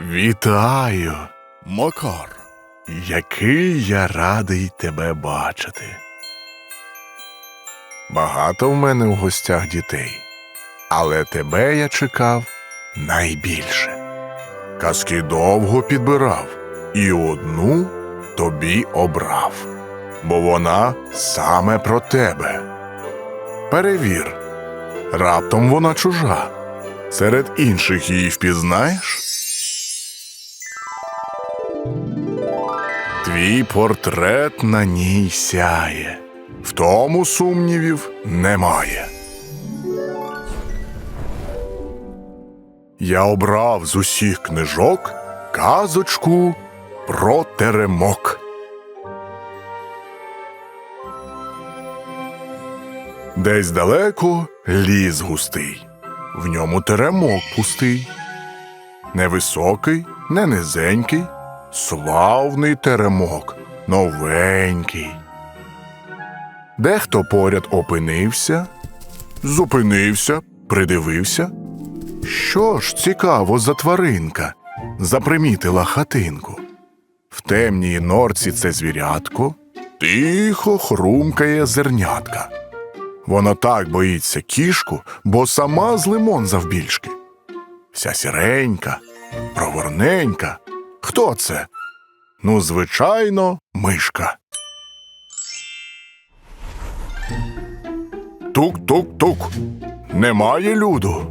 Вітаю, Макар, який я радий тебе бачити. Багато в мене в гостях дітей, але тебе я чекав найбільше. Казки довго підбирав, і одну тобі обрав, бо вона саме про тебе. Перевір, раптом вона чужа. Серед інших її впізнаєш? Твій портрет на ній сяє. В тому сумнівів немає. Я обрав з усіх книжок казочку про теремок. Десь далеко ліс густий, в ньому теремок пустий. Невисокий, не низенький, славний теремок, новенький. Дехто поряд опинився, зупинився, придивився. Що ж цікаво за тваринка запримітила хатинку. В темній норці це звірятко тихо хрумкає зернятка. Воно так боїться кішку, бо сама з лимон завбільшки. Вся сіренька, проворненька. Хто це? Ну, звичайно, мишка. Тук-тук-тук. Немає люду.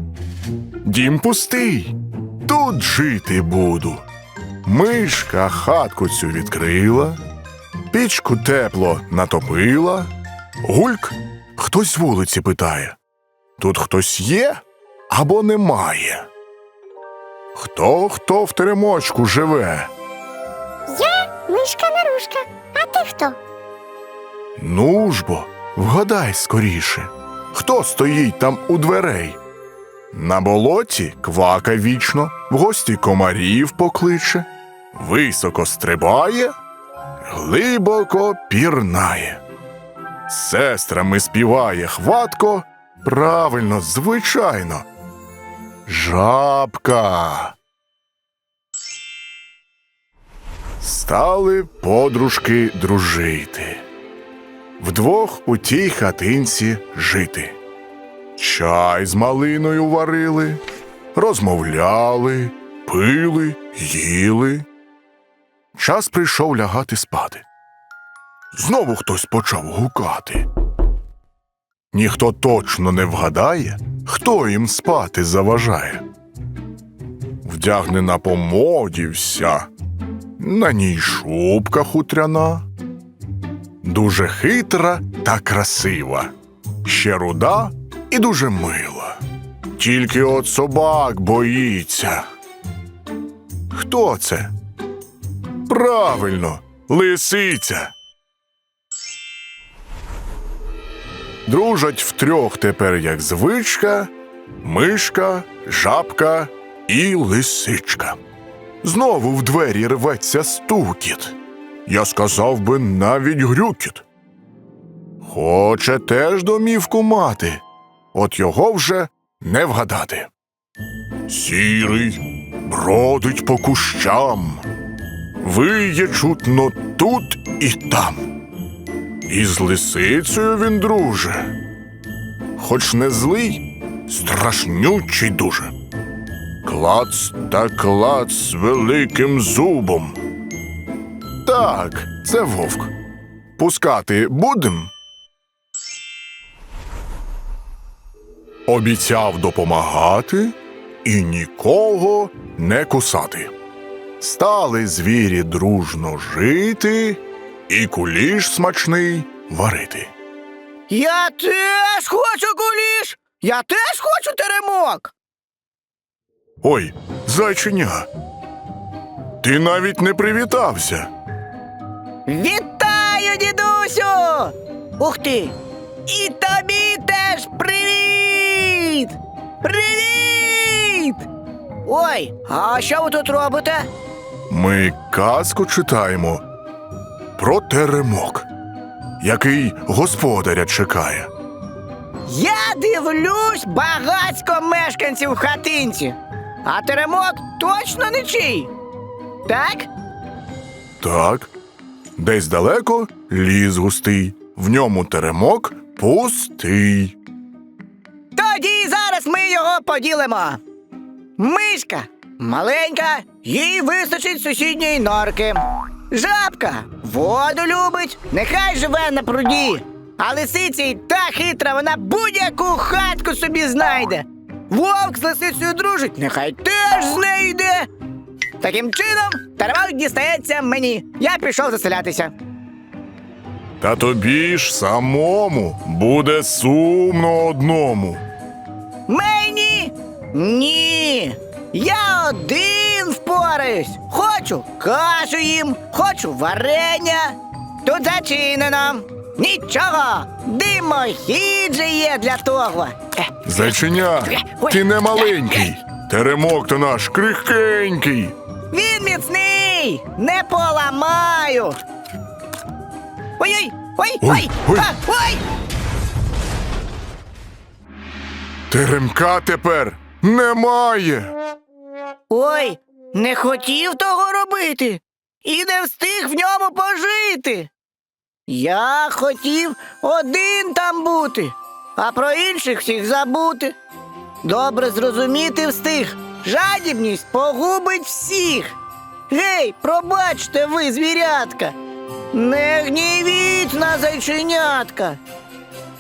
Дім пустий. Тут жити буду. Мишка хатку цю відкрила, пічку тепло натопила. Гульк, хтось з вулиці питає. Тут хтось є або немає? Хто хто в теремочку живе? Я мишка нарушка. А ти хто? Ну ж бо, вгадай скоріше, хто стоїть там у дверей? На болоті квака вічно, в гості комарів покличе, високо стрибає, глибоко пірнає. З сестрами співає хватко, правильно, звичайно. Жабка. Стали подружки дружити вдвох у тій хатинці жити. Чай з малиною варили, розмовляли, пили, їли. Час прийшов лягати спати. Знову хтось почав гукати. Ніхто точно не вгадає, хто їм спати заважає. Вдягнена по моді вся, на ній шубка хутряна дуже хитра та красива, ще руда і дуже мила. Тільки от собак боїться. Хто це? Правильно, лисиця. Дружать втрьох тепер, як звичка, мишка, жабка і лисичка. Знову в двері рветься стукіт. Я сказав би навіть грюкіт. Хоче теж домівку мати, от його вже не вгадати. Сірий бродить по кущам, виє чутно тут і там. І з лисицею він друже, хоч не злий, страшнючий дуже. Клац та клац великим зубом. Так, це вовк. Пускати будем? Обіцяв допомагати і нікого не кусати. Стали звірі дружно жити і куліш смачний варити. Я теж хочу куліш! Я теж хочу теремок! Ой, зайченя. Ти навіть не привітався. Вітаю, дідусю! Ух ти! І тобі теж привіт! Привіт! Ой, а що ви тут робите? Ми казку читаємо про теремок, який господаря чекає. Я дивлюсь багацько мешканців в хатинці. А теремок точно не чий. Так? Так. Десь далеко ліс густий, в ньому теремок пустий. Тоді зараз ми його поділимо. Мишка маленька, їй вистачить сусідньої норки. Жабка воду любить, нехай живе на пруді. А лисиця й та хитра, вона будь-яку хатку собі знайде. Вовк з лисицею дружить, нехай теж з нею йде. Таким чином, теремок дістається мені. Я пішов заселятися. Та тобі ж самому буде сумно одному. Мені? Ні. Я один впораюсь. Хочу кашу їм, хочу варення. Тут зачинено. Нічого. Димохід же є для того. Зайченя, ти не маленький. Теремок то наш крихкенький. Він міцний, не поламаю. Ой-ой, ой, Ой, ой, ой. а, ой. Теремка тепер немає. Ой, не хотів того робити і не встиг в ньому пожити. Я хотів один там бути, а про інших всіх забути. Добре зрозуміти встиг. Жадібність погубить всіх. Гей, пробачте ви, звірятка. Не гнівіть на зайченятка.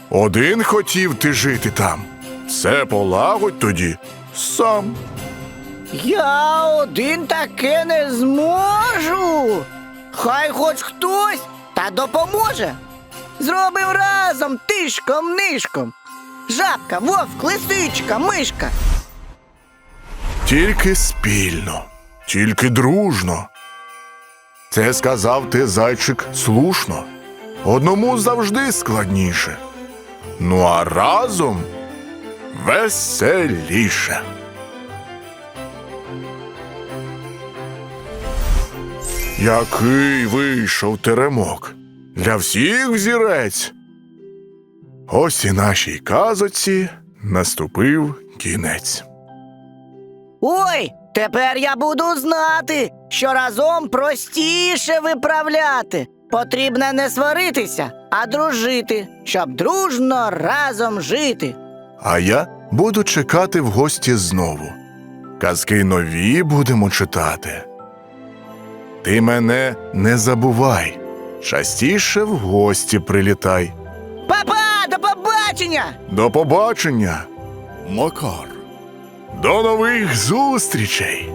Один хотів ти жити там. Все полагодь тоді сам. Я один таке не зможу. Хай хоч хтось та допоможе. Зробив разом тишком нишком. Жабка, вовк, лисичка, мишка. Тільки спільно, тільки дружно. Це сказав ти, зайчик, слушно. Одному завжди складніше. Ну а разом веселіше. Який вийшов теремок. Для всіх взірець. Ось і нашій казоці наступив кінець. Ой, тепер я буду знати, що разом простіше виправляти. Потрібно не сваритися, а дружити, щоб дружно разом жити. А я буду чекати в гості знову. Казки нові будемо читати. Ти мене не забувай, частіше в гості прилітай. Папа, до побачення! До побачення, Макар. До нових зустрічей.